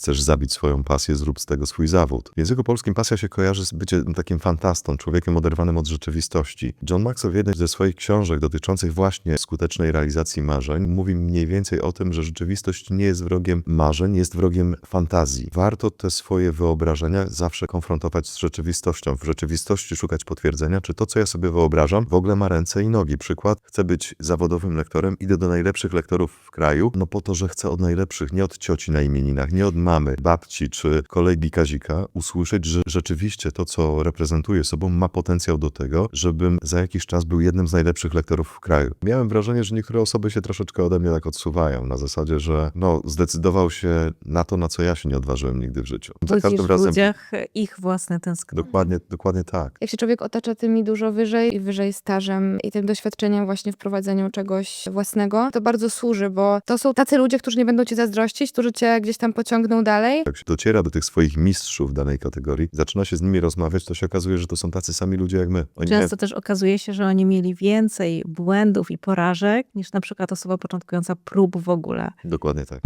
chcesz zabić swoją pasję, zrób z tego swój zawód. W języku polskim pasja się kojarzy z byciem takim fantastą, człowiekiem oderwanym od rzeczywistości. John Maxwell w jednej ze swoich książek dotyczących właśnie skutecznej realizacji marzeń mówi mniej więcej o tym, że rzeczywistość nie jest wrogiem marzeń, jest wrogiem fantazji. Warto te swoje wyobrażenia zawsze konfrontować z rzeczywistością. W rzeczywistości szukać potwierdzenia, czy to, co ja sobie wyobrażam, w ogóle ma ręce i nogi. Przykład, chcę być zawodowym lektorem, idę do najlepszych lektorów w kraju, no po to, że chcę od najlepszych, nie od cioci na imieninach, nie od mamy, babci czy kolegi Kazika, usłyszeć, że rzeczywiście to, co reprezentuję sobą, ma potencjał do tego, żebym za jakiś czas był jednym z najlepszych lektorów w kraju. Miałem wrażenie, że niektóre osoby się troszeczkę ode mnie tak odsuwają, na zasadzie, że no, zdecydował się na to, na co ja się nie odważyłem nigdy w życiu. Za Budzisz każdym w razem ludziach ich własne tęsknoty. Dokładnie, dokładnie tak. Jak się człowiek otacza tymi dużo wyżej i wyżej stażem i tym doświadczeniem właśnie w prowadzeniu czegoś własnego, to bardzo służy, bo to są tacy ludzie, którzy nie będą ci zazdrościć, którzy cię gdzieś tam pociągną dalej. Jak się dociera do tych swoich mistrzów danej kategorii, zaczyna się z nimi rozmawiać, to się okazuje, że to są tacy sami ludzie jak my. Oni Często też okazuje się, że oni mieli więcej błędów i porażek niż na przykład osoba początkująca prób w ogóle. Dokładnie tak.